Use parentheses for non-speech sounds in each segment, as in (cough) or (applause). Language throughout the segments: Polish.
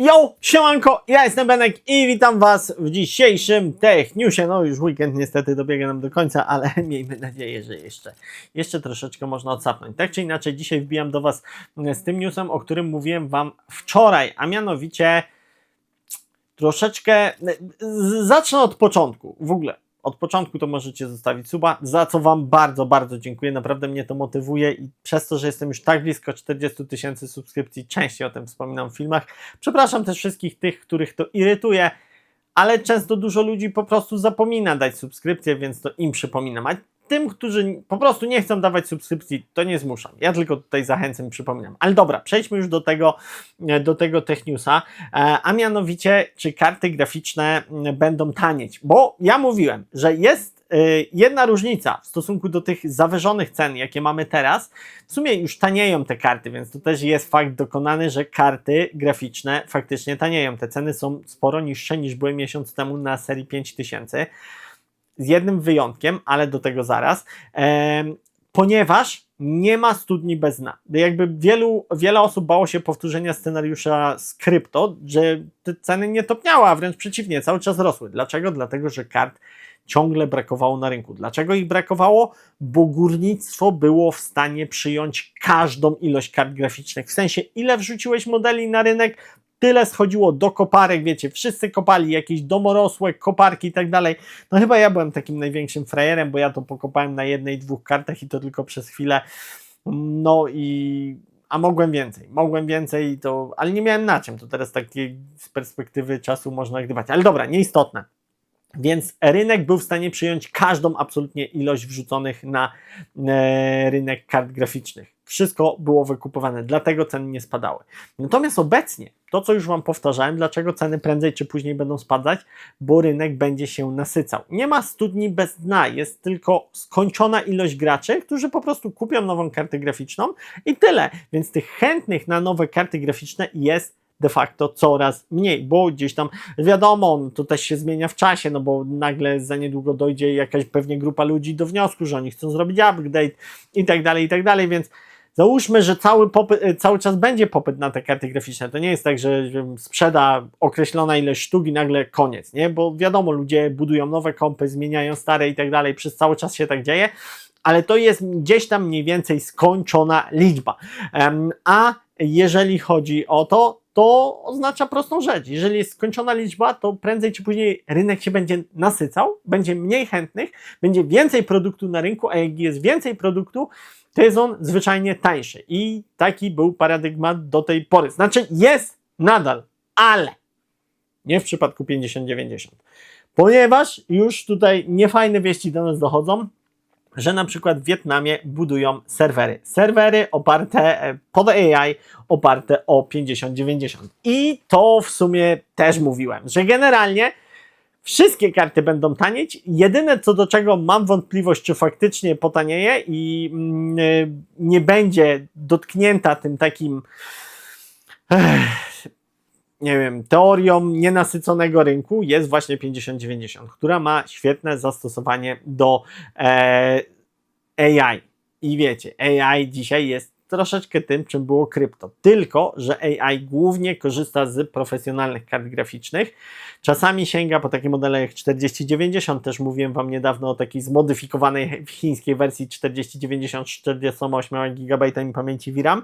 Yo, siemanko, ja jestem Benek i witam Was w dzisiejszym Tech Newsie. No już weekend niestety dobiega nam do końca, ale (laughs) miejmy nadzieję, że jeszcze, jeszcze troszeczkę można odsapnąć. Tak czy inaczej, dzisiaj wbijam do Was z tym newsem, o którym mówiłem Wam wczoraj, a mianowicie troszeczkę, zacznę od początku w ogóle. Od początku to możecie zostawić suba, za co Wam bardzo, bardzo dziękuję. Naprawdę mnie to motywuje i przez to, że jestem już tak blisko 40 tysięcy subskrypcji, częściej o tym wspominam w filmach. Przepraszam też wszystkich tych, których to irytuje, ale często dużo ludzi po prostu zapomina dać subskrypcję, więc to im przypominam. A tym, którzy po prostu nie chcą dawać subskrypcji, to nie zmuszam. Ja tylko tutaj zachęcam i przypominam. Ale dobra, przejdźmy już do tego, e, do tego Tech Newsa, e, a mianowicie, czy karty graficzne m, będą tanieć? Bo ja mówiłem, że jest e, jedna różnica w stosunku do tych zawyżonych cen, jakie mamy teraz. W sumie już tanieją te karty, więc to też jest fakt dokonany, że karty graficzne faktycznie tanieją. Te ceny są sporo niższe niż były miesiąc temu na serii 5000 z jednym wyjątkiem, ale do tego zaraz, em, ponieważ nie ma studni bez dna. Jakby wielu, wiele osób bało się powtórzenia scenariusza z krypto, że te ceny nie topniały, a wręcz przeciwnie, cały czas rosły. Dlaczego? Dlatego, że kart ciągle brakowało na rynku. Dlaczego ich brakowało? Bo górnictwo było w stanie przyjąć każdą ilość kart graficznych. W sensie, ile wrzuciłeś modeli na rynek, tyle schodziło do koparek, wiecie, wszyscy kopali jakieś domorosłe koparki i tak dalej. No chyba ja byłem takim największym frajerem, bo ja to pokopałem na jednej, dwóch kartach i to tylko przez chwilę. No i a mogłem więcej, mogłem więcej, to, ale nie miałem na czym. To teraz takie z perspektywy czasu można gdybać. Ale dobra, nieistotne. Więc rynek był w stanie przyjąć każdą absolutnie ilość wrzuconych na e, rynek kart graficznych. Wszystko było wykupowane, dlatego ceny nie spadały. Natomiast obecnie, to co już Wam powtarzałem, dlaczego ceny prędzej czy później będą spadać, bo rynek będzie się nasycał. Nie ma studni bez dna, jest tylko skończona ilość graczy, którzy po prostu kupią nową kartę graficzną i tyle. Więc tych chętnych na nowe karty graficzne jest de facto coraz mniej, bo gdzieś tam wiadomo, to też się zmienia w czasie, no bo nagle za niedługo dojdzie jakaś pewnie grupa ludzi do wniosku, że oni chcą zrobić update i tak dalej, i tak dalej, więc Załóżmy, że cały, popyt, e, cały czas będzie popyt na te karty graficzne. To nie jest tak, że sprzeda określona ilość sztuk i nagle koniec, nie? Bo wiadomo, ludzie budują nowe kompy, zmieniają stare i tak dalej, przez cały czas się tak dzieje, ale to jest gdzieś tam mniej więcej skończona liczba. A jeżeli chodzi o to, to oznacza prostą rzecz. Jeżeli jest skończona liczba, to prędzej czy później rynek się będzie nasycał, będzie mniej chętnych, będzie więcej produktu na rynku, a jak jest więcej produktu, to jest on zwyczajnie tańszy. I taki był paradygmat do tej pory. Znaczy jest nadal, ale nie w przypadku 50-90. Ponieważ już tutaj niefajne wieści do nas dochodzą, że na przykład w Wietnamie budują serwery. Serwery oparte e, pod AI, oparte o 50-90. I to w sumie też mówiłem, że generalnie wszystkie karty będą tanieć. Jedyne co do czego mam wątpliwość, czy faktycznie potanieje i mm, y, nie będzie dotknięta tym takim nie wiem, teorią nienasyconego rynku jest właśnie 5090, która ma świetne zastosowanie do e, AI. I wiecie, AI dzisiaj jest troszeczkę tym, czym było krypto. Tylko, że AI głównie korzysta z profesjonalnych kart graficznych. Czasami sięga po takie modele jak 4090. Też mówiłem Wam niedawno o takiej zmodyfikowanej chińskiej wersji 4090 z 48 GB pamięci VRAM.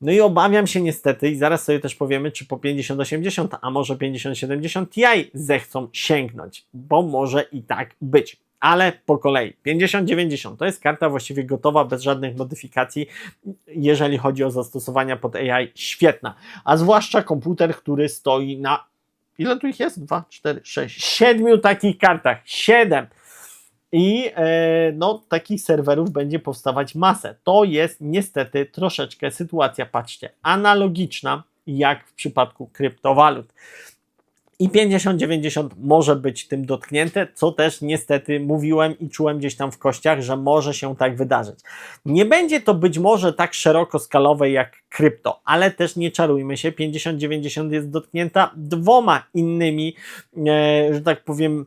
No i obawiam się niestety, i zaraz sobie też powiemy, czy po 5080, a może 5070 Ti zechcą sięgnąć, bo może i tak być. Ale po kolei. 5090 to jest karta właściwie gotowa, bez żadnych modyfikacji, jeżeli chodzi o zastosowania pod AI, świetna. A zwłaszcza komputer, który stoi na. Ile tu ich jest? 2, 4, 6, 7 takich kartach. 7. I e, no, takich serwerów będzie powstawać masę. To jest niestety troszeczkę sytuacja, patrzcie, analogiczna jak w przypadku kryptowalut. I 50-90 może być tym dotknięte, co też niestety mówiłem i czułem gdzieś tam w kościach, że może się tak wydarzyć. Nie będzie to być może tak szeroko skalowe jak krypto, ale też nie czarujmy się, 50-90 jest dotknięta dwoma innymi, e, że tak powiem,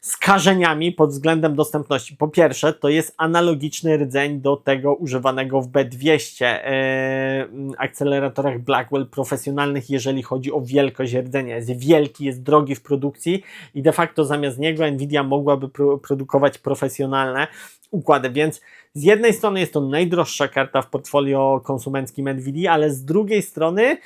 skażeniami pod względem dostępności. Po pierwsze, to jest analogiczny rdzeń do tego używanego w B200 e, akceleratorach Blackwell profesjonalnych, jeżeli chodzi o wielkość rdzenia. Jest wielki, jest drogi w produkcji i de facto zamiast niego Nvidia mogłaby pro, produkować profesjonalne układy, więc z jednej strony jest to najdroższa karta w portfolio konsumenckim Nvidia, ale z drugiej strony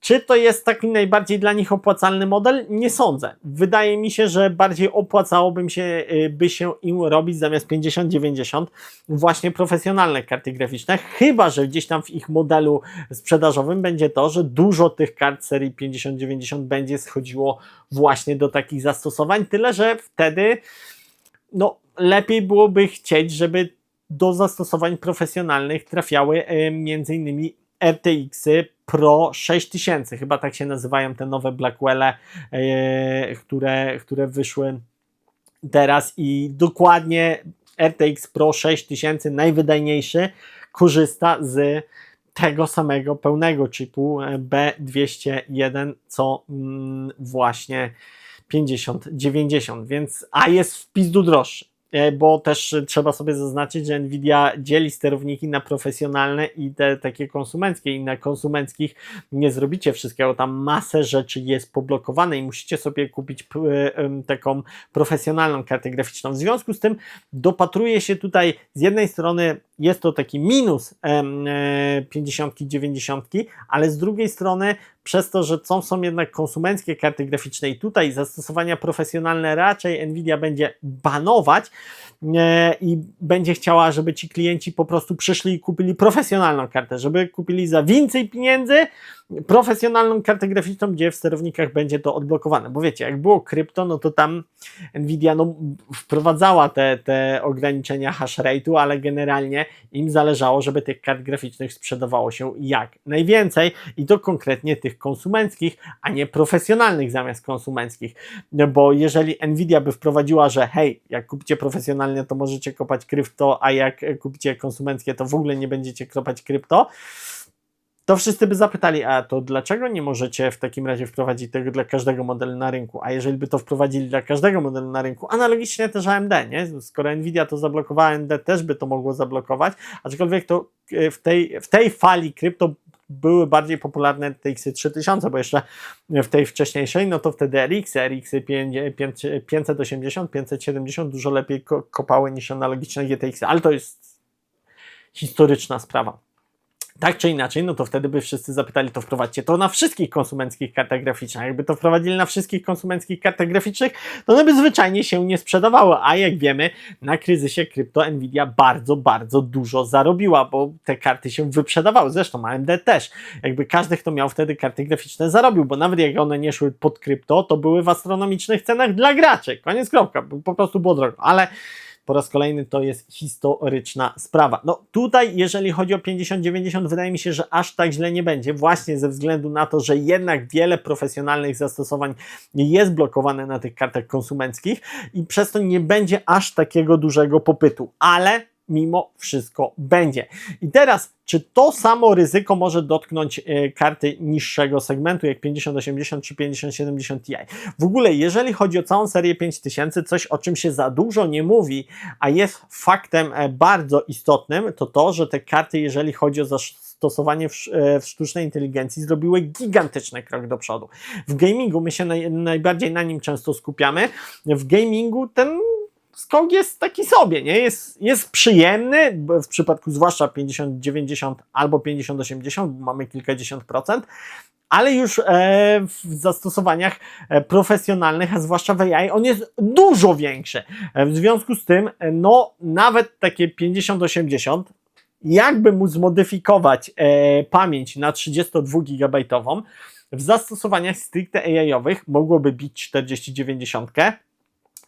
czy to jest taki najbardziej dla nich opłacalny model? Nie sądzę. Wydaje mi się, że bardziej opłacałoby się, y, by się im robić zamiast 50-90 właśnie profesjonalne karty graficzne, chyba że gdzieś tam w ich modelu sprzedażowym będzie to, że dużo tych kart serii 50-90 będzie schodziło właśnie do takich zastosowań, tyle że wtedy no, lepiej byłoby chcieć, żeby do zastosowań profesjonalnych trafiały y, innymi RTX-y Pro 6000, chyba tak się nazywają te nowe Blackwelle, yy, które, które wyszły teraz i dokładnie RTX Pro 6000, najwydajniejszy, korzysta z tego samego pełnego chipu B201, co mm, właśnie 5090, więc a jest w pizdu droższy. E, bo też trzeba sobie zaznaczyć, że Nvidia dzieli sterowniki na profesjonalne i te takie konsumenckie i na konsumenckich nie zrobicie wszystkiego, tam masę rzeczy jest poblokowane i musicie sobie kupić e, taką profesjonalną kartę graficzną. W związku z tym dopatruje się tutaj z jednej strony jest to taki minus 50, 90, e, ale z drugiej strony przez to, że są, są jednak konsumenckie karty graficzne i tutaj zastosowania profesjonalne raczej Nvidia będzie banować e, i będzie chciała, żeby ci klienci po prostu przyszli i kupili profesjonalną kartę, żeby kupili za więcej pieniędzy profesjonalną kartę graficzną, gdzie w sterownikach będzie to odblokowane. Bo wiecie, jak było krypto, no to tam Nvidia no, wprowadzała te, te ograniczenia hash rate'u, ale generalnie im zależało, żeby tych kart graficznych sprzedawało się jak najwięcej i to konkretnie tych konsumenckich, a nie profesjonalnych zamiast konsumenckich. No bo jeżeli Nvidia by wprowadziła, że hej, jak kupicie profesjonalnie, to możecie kopać krypto, a jak kupicie konsumenckie, to w ogóle nie będziecie kopać krypto, to wszyscy by zapytali, a to dlaczego nie możecie w takim razie wprowadzić tego dla każdego modelu na rynku? A jeżeli by to wprowadzili dla każdego modelu na rynku, analogicznie też AMD, nie? Skoro Nvidia to zablokowała, AMD też by to mogło zablokować, aczkolwiek to e, w tej, w tej fali krypto były bardziej popularne TX 3000, bo jeszcze w tej wcześniejszej, no to wtedy RX, RX 580, 570 dużo lepiej kopały niż analogiczne GTX, ale to jest historyczna sprawa tak czy inaczej, no to wtedy by wszyscy zapytali, to wprowadźcie to na wszystkich konsumenckich kartach graficznych. Jakby to wprowadzili na wszystkich konsumenckich kartach graficznych, to one by zwyczajnie się nie sprzedawały. A jak wiemy, na kryzysie krypto Nvidia bardzo, bardzo dużo zarobiła, bo te karty się wyprzedawały. Zresztą AMD też. Jakby każdy, kto miał wtedy karty graficzne, zarobił, bo nawet jak one nie szły pod krypto, to były w astronomicznych cenach dla graczy. Koniec kropka. Po prostu było drogo. Ale po raz kolejny to jest historyczna sprawa. No tutaj, jeżeli chodzi o 50-90, wydaje mi się, że aż tak źle nie będzie, właśnie ze względu na to, że jednak wiele profesjonalnych zastosowań jest blokowane na tych kartach konsumenckich i przez to nie będzie aż takiego dużego popytu, ale mimo wszystko będzie. I teraz, czy to samo ryzyko może dotknąć e, karty niższego segmentu, jak 5080 czy 5070 Ti? W ogóle, jeżeli chodzi o całą serię 5000, coś o czym się za dużo nie mówi, a jest faktem e, bardzo istotnym, to to, że te karty, jeżeli chodzi o zastosowanie w, e, w, sztucznej inteligencji zrobiły gigantyczny krok do przodu. W gamingu my się naj, najbardziej na nim często skupiamy. W gamingu ten skok jest taki sobie, nie? Jest, jest przyjemny, w przypadku zwłaszcza 50-90 albo 50-80, mamy kilkadziesiąt procent, ale już e, w zastosowaniach e, profesjonalnych, a zwłaszcza w AI, on jest dużo większy. E, w związku z tym, no nawet takie 50-80, jakby mu zmodyfikować pamięć na 32 GB, w zastosowaniach stricte AI-owych mogłoby bić 4090,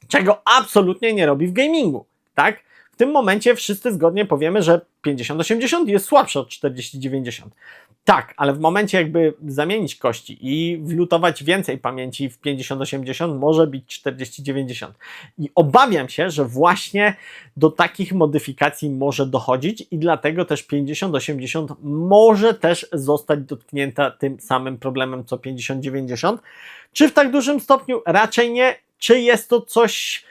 czego absolutnie nie robi w gamingu, tak? W tym momencie wszyscy zgodnie powiemy, że 5080 jest słabsze od 4090. Tak, ale w momencie jakby zamienić kości i wlutować więcej pamięci w 5080 może być 4090. I obawiam się, że właśnie do takich modyfikacji może dochodzić i dlatego też 5080 może też zostać dotknięta tym samym problemem co 5090. Czy w tak dużym stopniu? Raczej nie. Czy jest to coś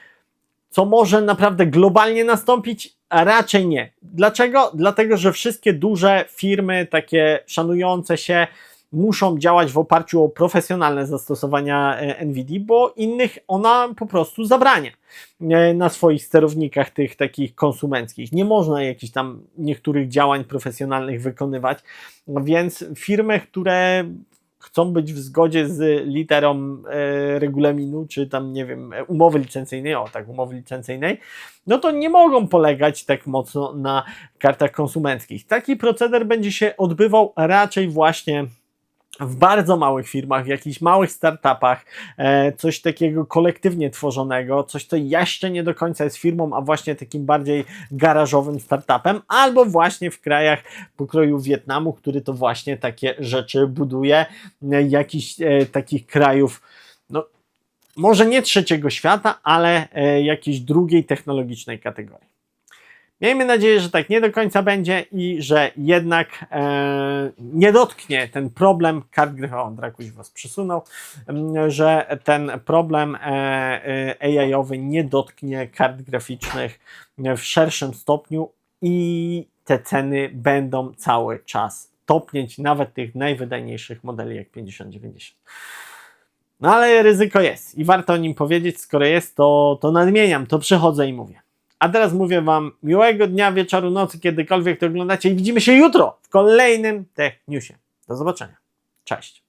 co może naprawdę globalnie nastąpić? Raczej nie. Dlaczego? Dlatego, że wszystkie duże firmy, takie szanujące się, muszą działać w oparciu o profesjonalne zastosowania e, NVIDIA, bo innych ona po prostu zabrania e, na swoich sterownikach tych takich konsumenckich. Nie można jakichś tam niektórych działań profesjonalnych wykonywać, więc firmy, które chcą być w zgodzie z literą e, regulaminu, czy tam, nie wiem, e, umowy licencyjnej, o tak, umowy licencyjnej, no to nie mogą polegać tak mocno na kartach konsumenckich. Taki proceder będzie się odbywał raczej właśnie w bardzo małych firmach, w jakichś małych startupach, e, coś takiego kolektywnie tworzonego, coś, co jeszcze nie do końca jest firmą, a właśnie takim bardziej garażowym startupem, albo właśnie w krajach pokroju Wietnamu, który to właśnie takie rzeczy buduje, e, jakichś e, takich krajów, no może nie trzeciego świata, ale jakiejś drugiej technologicznej kategorii. Miejmy nadzieję, że tak nie do końca będzie i że jednak e, nie dotknie ten problem kart graficznych. O, Drakuś was przesunął, em, że ten problem e, e, AI-owy nie dotknie kart graficznych w szerszym stopniu i te ceny będą cały czas topnieć, nawet tych najwydajniejszych modeli jak 5090. No ale ryzyko jest i warto o nim powiedzieć. Skoro jest, to, to nadmieniam, to przychodzę i mówię. A teraz mówię Wam miłego dnia, wieczoru, nocy, kiedykolwiek to oglądacie i widzimy się jutro w kolejnym Tech Newsie. Do zobaczenia. Cześć.